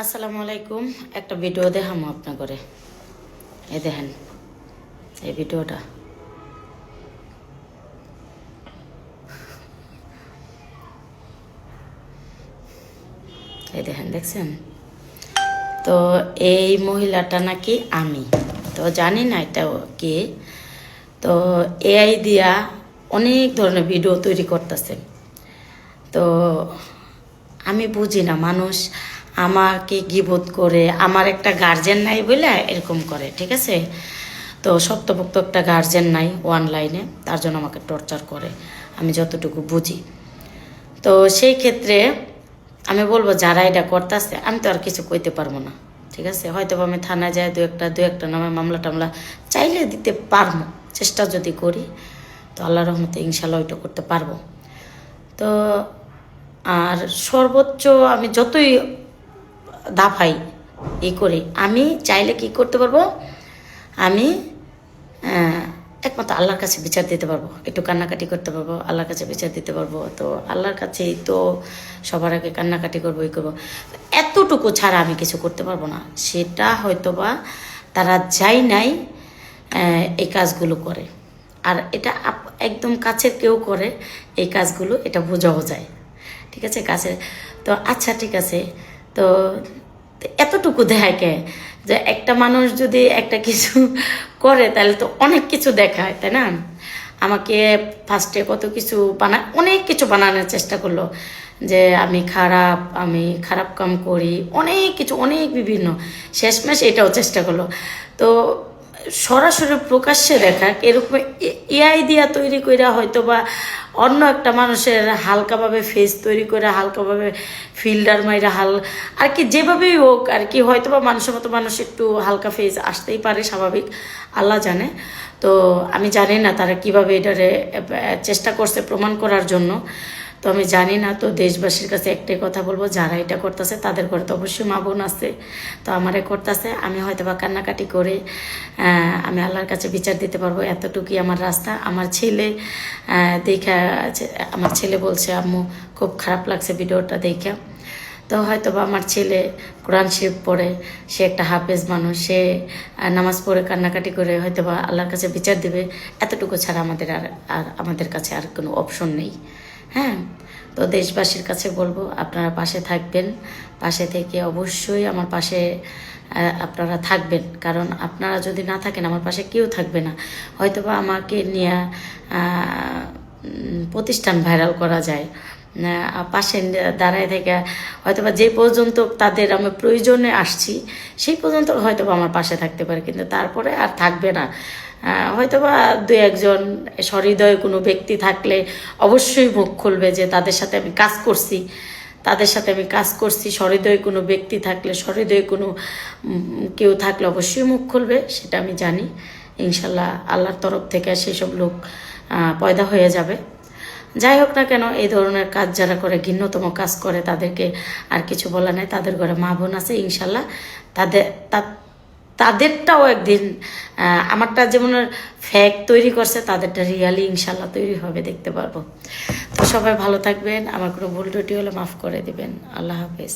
আসসালামু আলাইকুম। একটা ভিডিও দেখাম আপনার করে এই দেখেন, এই ভিডিওটা। এই দেখেন, দেখছেন? তো এই মহিলাটা নাকি আমি। তো জানি না এটা কে। তো এআই দিয়া অনেক ধরনের ভিডিও তৈরি করতেছে। তো আমি বুঝি না, মানুষ আমাকে গিবোধ করে, আমার একটা গার্জেন নাই বলে এরকম করে, ঠিক আছে? তো শক্তপোক্ত একটা গার্জেন নাই অনলাইনে তার জন্য আমাকে টর্চার করে, আমি যতটুকু বুঝি। তো সেই ক্ষেত্রে আমি বলব, যারা এটা করতেছে, আমি তো আর কিছু কইতে পারব না, ঠিক আছে? হয়তো আমি থানায় যাই, দু একটা দু একটা নামে মামলা টামলা চাইলে দিতে পারব, চেষ্টা যদি করি, তো আল্লাহ রহমতে ইনশাল্লাহ ওইটা করতে পারব। তো আর সর্বোচ্চ আমি যতই দাফাই, ই করে। আমি চাইলে কি করতে পারব? আমি একমাত্র আল্লাহর কাছে বিচার দিতে পারব। একটু কান্নাকাটি করতে পারব, আল্লাহর কাছে বিচার দিতে পারব। তো আল্লাহর কাছেই তো সবার আগে কান্নাকাটি করব, ই করব। এতটুকু ছাড়া আমি কিছু করতে পারব না। সেটা হয়তো বা তারা যাই নাই এই কাজগুলো করে। আর এটা একদম কাছের কেউ করে, এই কাজগুলো এটা বোঝাও যায়। ঠিক আছে? কাছে তো আচ্ছা ঠিক আছে। তো এতটুকু দেখে যে একটা মানুষ যদি একটা কিছু করে, তাহলে তো অনেক কিছু দেখায়, তাই না? আমাকে ফার্স্টে কত কিছু বানা, অনেক কিছু বানানোর চেষ্টা করল। যে আমি খারাপ আমি খারাপ কাম করি, অনেক কিছু, অনেক বিভিন্ন। শেষমেশ এটাও চেষ্টা করল। তো সরাসরি প্রকাশ্যে দেখা, এরকম এআই দিয়া তৈরি কইরা হয়তো বা অন্য একটা মানুষের হালকাভাবে ফেস তৈরি করে, হালকাভাবে ফিল্ডার মাইরা হাল, আর কি যেভাবেই হোক, আর কি হয়তো বা মানুষের মতো মানুষ একটু হালকা ফেস আসতেই পারে, স্বাভাবিক, আল্লাহ জানে। তো আমি জানি না তারা কীভাবে এটারে চেষ্টা করছে প্রমাণ করার জন্য। তো আমি জানি না, তো দেশবাসীর কাছে একটাই কথা বলব, যারা এটা করতেছে তাদের ঘরে তো অবশ্যই মা বোন আছে। তো আমারে করতেছে, আমি হয়তো বা কান্নাকাটি করে আমি আল্লাহর কাছে বিচার দিতে পারব এতটুকুই আমার রাস্তা। আমার ছেলে দেখা আমার ছেলে বলছে, আম্মু, খুব খারাপ লাগছে ভিডিওটা দেখা। তো হয়তো বা আমার ছেলে কোরআন শরীফ পড়ে, সে একটা হাফেজ মানুষ, সে নামাজ পড়ে কান্নাকাটি করে হয়তো বা আল্লাহর কাছে বিচার দেবে। এতটুকু ছাড়া আমাদের আর আর আমাদের কাছে আর কোনো অপশন নেই। হ্যাঁ তো দেশবাসীর কাছে বলব, আপনারা পাশে থাকবেন। পাশে থেকে অবশ্যই আমার পাশে আপনারা থাকবেন। কারণ আপনারা যদি না থাকেন, আমার পাশে কেউ থাকবে না। হয়তোবা আমাকে নিয়ে প্রতিষ্ঠান ভাইরাল করা যায়। পাশে দাঁড়ায় থেকে হয়তোবা যে পর্যন্ত তাদের আমি প্রয়োজনে আসছি, সেই পর্যন্ত হয়তোবা আমার পাশে থাকতে পারে, কিন্তু তারপরে আর থাকবে না। হয়তোবা দু একজন সহৃদয় কোনো ব্যক্তি থাকলে অবশ্যই মুখ খুলবে যে তাদের সাথে আমি কাজ করছি, তাদের সাথে আমি কাজ করছি, সহৃদয় কোনো ব্যক্তি থাকলে, সহৃদয় কোনো কেউ থাকলে অবশ্যই মুখ খুলবে, সেটা আমি জানি। ইনশাল্লাহ আল্লাহর তরফ থেকে সেসব লোক পয়দা হয়ে যাবে। যাই হোক না কেন, এই ধরনের কাজ যারা করে ঘিন্নতম কাজ করে, তাদেরকে আর কিছু বলা নেই। তাদের ঘরে মা বোন আছে, ইনশাল্লাহ। তাদের তাদেরটাও একদিন আমারটা যেমন ফ্যাক তৈরি করছে, তাদেরটা রিয়ালি ইনশাল্লাহ তৈরি হবে, দেখতে পারব। তো সবাই ভালো থাকবেন। আমার কোনো ভুল টুটি হলে মাফ করে দিবেন। আল্লাহ হাফেজ।